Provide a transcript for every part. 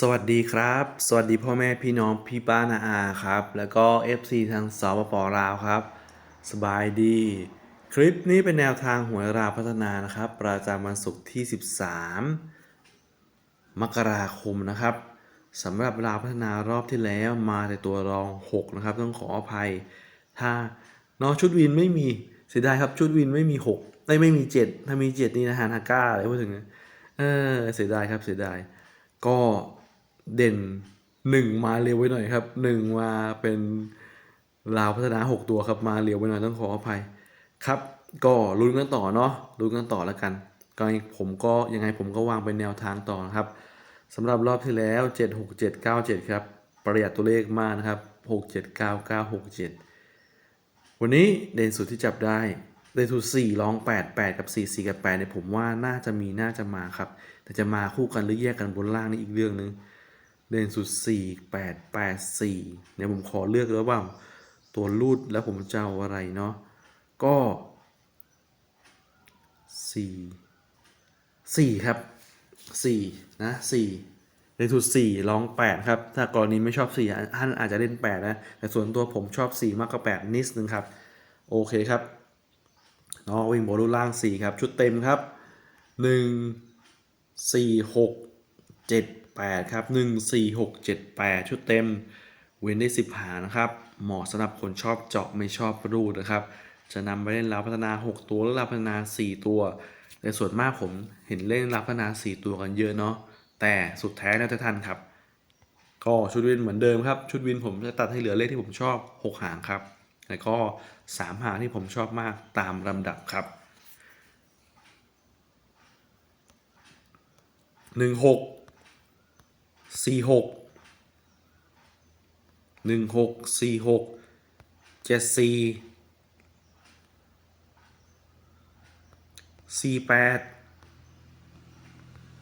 สวัสดีครับ สวัสดีพ่อแม่พี่น้องพี่ป้านาอาครับ แล้วก็ FC ทางสปปลาวครับ สบายดี คลิปนี้เป็นแนวทางหวยราพัฒนานะครับ ประจำวันศุกร์ที่ 13 มกราคมนะครับสำหรับราพัฒนารอบที่แล้วมาแต่ตัวรอง 6 นะครับ ต้องขออภัย ถ้าน้องชุดวินไม่มีเสียดายครับชุดวินไม่มี6ไม่ไม่มี 7 ถ้ามี 7 นี่นะฮานาก้าอะไรพูดถึงนะเออเสียดายครับเสียดายก็ เด่นหนึ่งมาเร็วไว้หน่อยครับหนึ่งมาเป็นลาวพัฒนาหกตัวครับมาเร็วไว้หน่อยต้องขออภัยครับ ก็ลุ้นกันต่อเนาะลุ้นกันต่อแล้วกันก็ผมก็ยังไงผมก็วางเป็นแนวทางต่อนะครับสำหรับรอบที่แล้ว 7 6 7 9 7 ครับ ประหยัดตัวเลขมากนะครับ 6 7 9 9 6 7 วันนี้เด่นสุดที่จับได้เด่นสุด4ร้อง 8 8 กับ 4 4 กับ8เนี่ยผมว่าน่าจะมีน่าจะมาครับ แต่จะมาคู่กันหรือแยกกันบนล่างนี่อีกเรื่องหนึง เด่นสุด 4 8 8 4เนี่ยผมขอเลือกแล้วว่าตัวรูดแล้วผมจะเอาอะไรเนาะก็ 4 4 ครับ 4 นะ 4 เด่นสุด4ร้อง 8 ครับ ถ้ากรณีไม่ชอบ 4 ท่านอาจจะเล่น 8 นะ แต่ส่วนตัวผมชอบ 4 มากกว่า 8 นิดนึงครับ โอเคครับเนาะวิ่งบอลลูนล่าง 4 ครับ ชุดเต็มครับ1สี่หก แปดครับหนึ่งสี่หกเจ็ดแปดชุดเต็ม เว้นได้สิบหางนะครับ เหมาะสำหรับคนชอบเจาะไม่ชอบรูดนะครับ จะนำไปเล่นรับพัฒนา 6 ตัวหรือรับพัฒนา 4 ตัว แต่ส่วนมากผมเห็นเล่นรับพัฒนา 4 ตัวกันเยอะเนาะ แต่สุดแท้แล้วแต่ท่านครับ ก็ชุดวินเหมือนเดิมครับ ชุดวินผมจะตัดให้เหลือเลขที่ผมชอบ 6 หางครับ แล้วก็ 3 หางที่ผมชอบมากตามลำดับครับหนึ่งหก สี่หกหนึ่งหกสี่หกเจ็ดสี่สี่แปด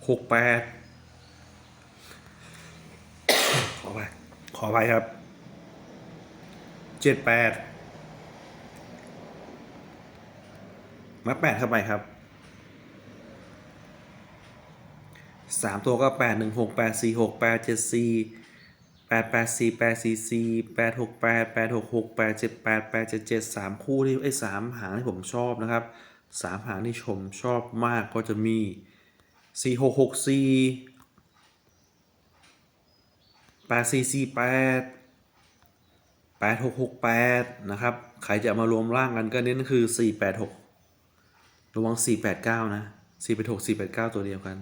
หกแปดขอไปขอไปครับเจ็ดแปดมาแปดเข้าไปครับ สามตัวก็แปดหนึ่งหกแปดสี่หกแปดเจ็ดสี่แปดแปดสี่แปดสี่สี่แปดหกแปดแปดหกหกแปดเจ็ดแปดแปดเจ็ดเจ็ดสามคู่ที่ไอ้สามหางที่ผมชอบนะครับสามหางที่ชมชอบมากก็จะมีสี่หกหกสี่แปดสี่สี่แปดแปดหกหกแปดนะครับ ใครจะมารวมร่างกันก็เน้นคือสี่แปดหกระวังสี่แปดเก้านะสี่แปดหกสี่แปดเก้าตัวเดียวกัน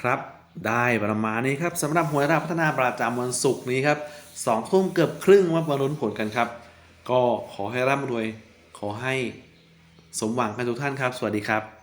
ครับได้ประมาณนี้ครับสำหรับหวยราพัฒนาประจำวันศุกร์นี้ครับสองทุ่มเกือบครึ่งมาประลุ้นผลกันครับ ก็ขอให้ร่ำรวย ขอให้สมหวังกันทุกท่านครับ สวัสดีครับ